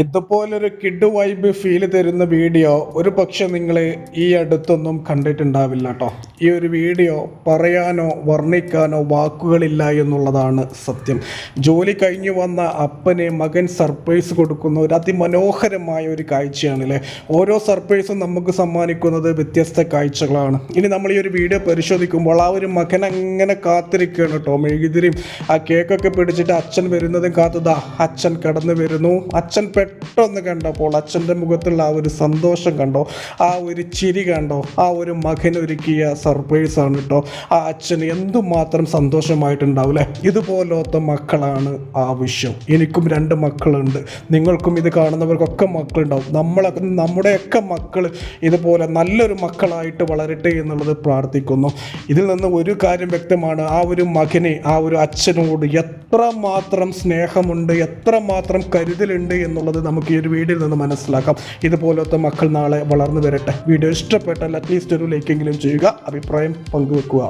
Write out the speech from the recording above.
ഇതുപോലൊരു kid vibe feel തരുന്ന video ഒരു പക്ഷെ നിങ്ങൾ ഈ അടുത്തൊന്നും കണ്ടിട്ടുണ്ടാവില്ല കേട്ടോ ഈ ഒരു വീഡിയോ പറയാനോ വർണിക്കാനോ വാക്കുകളില്ല എന്നുള്ളതാണ് സത്യം. ജോലി കഴിഞ്ഞു വന്ന അപ്പന് മകൻ സർപ്രൈസ് കൊടുക്കുന്ന ഒരു അതിമനോഹരമായ ഒരു കാഴ്ചയാണല്ലേ? ഓരോ സർപ്രൈസും നമുക്ക് സമ്മാനിക്കുന്നത് വ്യത്യസ്ത കാഴ്ചകളാണ്. ഇനി നമ്മൾ ഈ ഒരു വീഡിയോ പരിശോധിക്കുമ്പോൾ ആ ഒരു മകൻ അങ്ങനെ കാത്തിരിക്കുകയാണ് കേട്ടോ മെഴുകുതിരിയും ആ കേക്കൊക്കെ പിടിച്ചിട്ട് അച്ഛൻ വരുന്നതും കാത്തതാ അച്ഛൻ കടന്നു വരുന്നു. അച്ഛൻ പെട്ടെന്ന് കണ്ടപ്പോൾ അച്ഛന്റെ മുഖത്തുള്ള ആ ഒരു സന്തോഷം കണ്ടോ? ആ ഒരു ചിരി കണ്ടോ? ആ ഒരു മകൻ ഒരുക്കിയ സർപ്രൈസ് ആണ് കേട്ടോ. ആ അച്ഛൻ എന്തുമാത്രം സന്തോഷമായിട്ടുണ്ടാവും അല്ലേ ഇതുപോലത്തെ മക്കളാണ് ആവശ്യം എനിക്കും രണ്ട് മക്കളുണ്ട്. നിങ്ങൾക്കും ഇത് കാണുന്നവർക്കൊക്കെ മക്കളുണ്ടാവും. നമ്മളെ നമ്മുടെയൊക്കെ മക്കൾ ഇതുപോലെ നല്ലൊരു മക്കളായിട്ട് വളരട്ടെ എന്നുള്ളത് പ്രാർത്ഥിക്കുന്നു. ഇതിൽ നിന്ന് ഒരു കാര്യം വ്യക്തമാണ്. ആ ഒരു മകനെ ആ ഒരു അച്ഛനോട് എത്രമാത്രം സ്നേഹമുണ്ട് എത്രമാത്രം കരുതലുണ്ട് എന്നുള്ളത് നമുക്ക് ഈ ഒരു വീഡിയോയിൽ നിന്ന് മനസ്സിലാക്കാം. ഇതുപോലത്തെ മക്കൾ നാളെ വളർന്നു വരട്ടെ. വീഡിയോ ഇഷ്ടപ്പെട്ടാൽ അറ്റ്ലീസ്റ്റ് ഒരു ലൈക്കെങ്കിലും ചെയ്യുക. അഭിപ്രായം പങ്കുവെക്കുക.